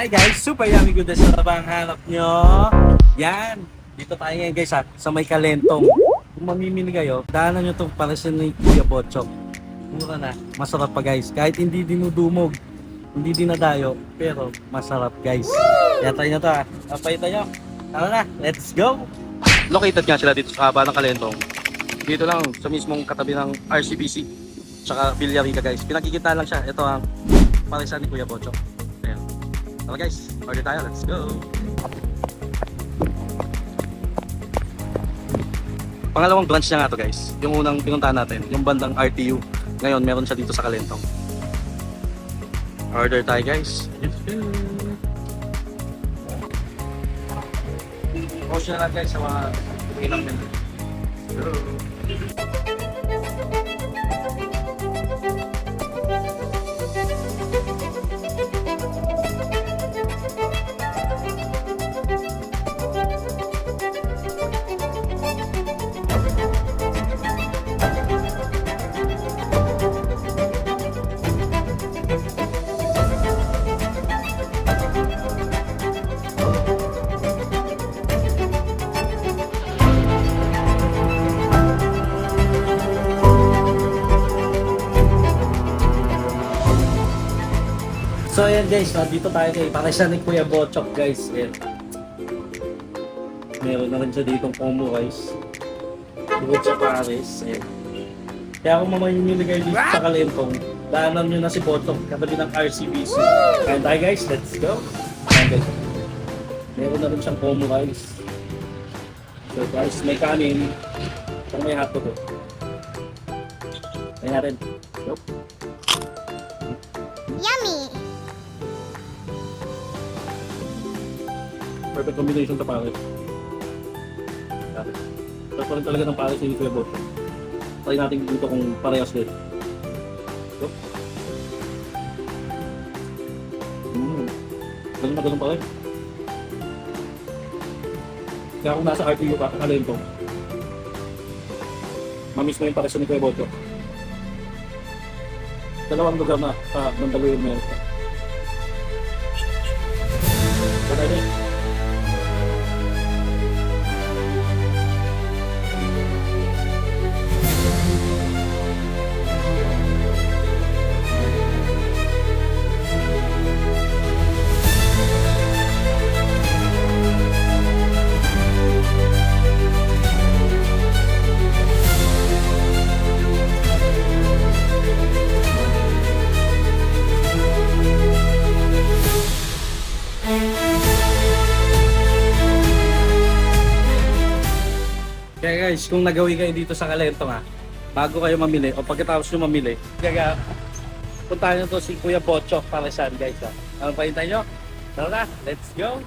Hi guys, super yummy goodness na ba ang hanap nyo? Yan, dito tayo ngayon guys ha, sa may kalentong. Kung mamimili kayo, daanan nyo itong parasin ni Kuya Botchok. Mura na, masarap pa guys. Kahit hindi dinudumog, hindi dinadayo, pero masarap guys. Kaya tayo na to ha, apay tayo. Tara na, let's go! Located nga sila dito sa haba ng Kalentong. Dito lang sa mismong katabi ng RCBC. Tsaka Villarica guys. Pinakikita lang siya. Ito ang parisan ni Kuya Bocho. Ayan. Tara guys, order tayo. Let's go! Pangalawang branch niya nga to guys. Yung unang pinuntahan natin, yung bandang RTU. Ngayon, meron siya dito sa Kalentong. Order tayo guys. Let's go! Post na lang guys sa mga ilang So ayan guys, no, dito tayo kay Parisan ni Kuya Botchok guys. Ayan. Meron na rin siya ditong combo guys. Bukod sa Paris. Ayan. Kaya kung mamimili kayo dito sa Kalentong, daanan nyo na si Botchok katabi ng RCBC. Kain tayo guys, let's go! Ayan guys. Meron na rin siyang combo guys. So guys, may kanin. Kung may hotdog. eh. Ayan natin. Go. Yummy! Perfect combination sa Paris. Sarap pa rin talaga ng Paris Kuya Bot. Try natin dito kung parehas din. So. Mm. Ganun na ganun pa rin. Kaya kung nasa RTU ka, alin ko. Mamiss mo yung Paris ni Bot. Dalawang lugar na sa Mandaluyong meron guys, kung nagawi kayo dito sa Kalento nga, bago kayo mamili o pagkatapos nyo mamili, kaya puntahan nyo to si Kuya Bocho para saan guys. Ha? Ano pa hintayin nyo? Tara na, let's go!